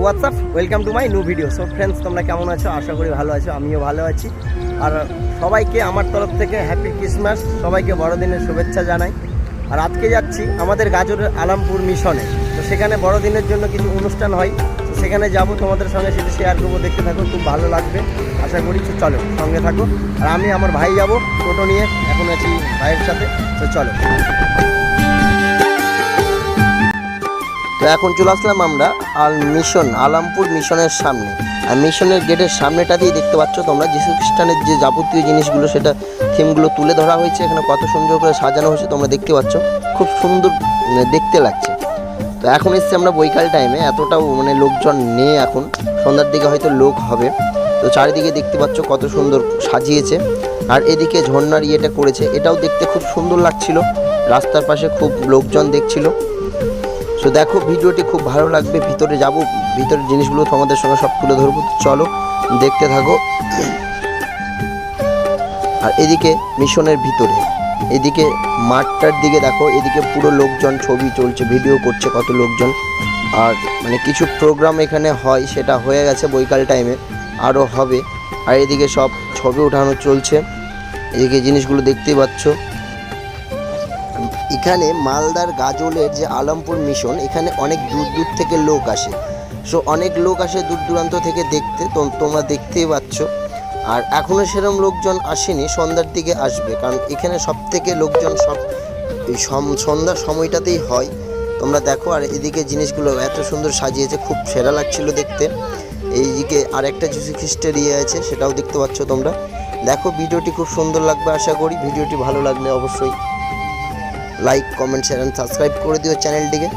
WhatsApp welcome to my new video so friends তোমরা কেমন আছো? আশা করি ভালো আছো, আমিও ভালো আছি। আর সবাইকে আমার তরফ থেকে হ্যাপি ক্রিসমাস সবাইকে বড়দিনের শুভেচ্ছা জানাই। আর আজকে যাচ্ছি আমাদের গাজরের আলামপুর মিশনে। তো সেখানে বড়দিনের জন্য কিছু অনুষ্ঠান হয়। সেখানে যাব, তোমাদের সঙ্গে সেটা শেয়ার করব, দেখতে থাকো, খুব ভালো লাগবে। আশা করি চলো, সঙ্গে থাকো। আর আমি আমার ভাই যাব টোটো নিয়ে, এখন আছি ভাইয়ের সাথে, তো চলো। তো এখন চলে আসলাম আমরা আল মিশন, আলামপুর মিশনের সামনে। আর মিশনের গেটের সামনেটা দিয়ে দেখতে পাচ্ছ তোমরা, যিশু খ্রিস্টানের যে যাবতীয় জিনিসগুলো, সেটা থিমগুলো তুলে ধরা হয়েছে। এখানে কত সুন্দর করে সাজানো হয়েছে, তোমরা দেখতে পাচ্ছ। খুব সুন্দর দেখতে লাগছে। তো এখন এসছি আমরা বৈকাল টাইমে এতটাও মানে লোকজন নেই এখন। সন্ধ্যার দিকে হয়তো লোক হবে। তো চারিদিকে দেখতে পাচ্ছ কত সুন্দর সাজিয়েছে। আর এদিকে ঝর্ণার ইয়েটা করেছে। এটাও দেখতে খুব সুন্দর লাগছিল। রাস্তার পাশে খুব লোকজন দেখছিল। সো দেখো, ভিডিওটি খুব ভালো লাগবে। ভিতরে যাব। ভিতরের জিনিসগুলো তোমাদের সঙ্গে সব তুলে ধরবো। চলো, দেখতে থাকো। আর এদিকে মিশনের ভিতরে। এদিকে মাঠটার দিকে দেখো, এদিকে পুরো লোকজন ছবি চলছে ভিডিও করছে কত লোকজন। আর মানে কিছু প্রোগ্রাম এখানে হয়, সেটা হয়ে গেছে বৈকাল টাইমে আরও হবে। আর এদিকে সব ছবি ওঠানো চলছে। এদিকে জিনিসগুলো দেখতেই পাচ্ছ। এখানে মালদার গাজলের যে আলমপুর মিশন এখানে অনেক দূর দূর থেকে লোক আসে। সো অনেক লোক আসে দূর দূরান্ত থেকে দেখতে তোমরা দেখতেই পাচ্ছ। আর এখনও সেরকম লোকজন আসেনি, সন্ধ্যার দিকে আসবে, কারণ এখানে সব থেকে লোকজন সব সন্ধ্যার সময়টাতেই হয়। তোমরা দেখো, আর এদিকে জিনিসগুলো এত সুন্দর সাজিয়েছে, খুব সেরা লাগছিল দেখতে। এইদিকে আরেকটা যিশু খ্রিস্টের ইয়ে আছে, সেটাও দেখতে পাচ্ছ তোমরা। দেখো, ভিডিওটি খুব সুন্দর লাগবে আশা করি। ভিডিওটি ভালো লাগলে অবশ্যই like comment share and subscribe করে দিও চ্যানেলটিকে।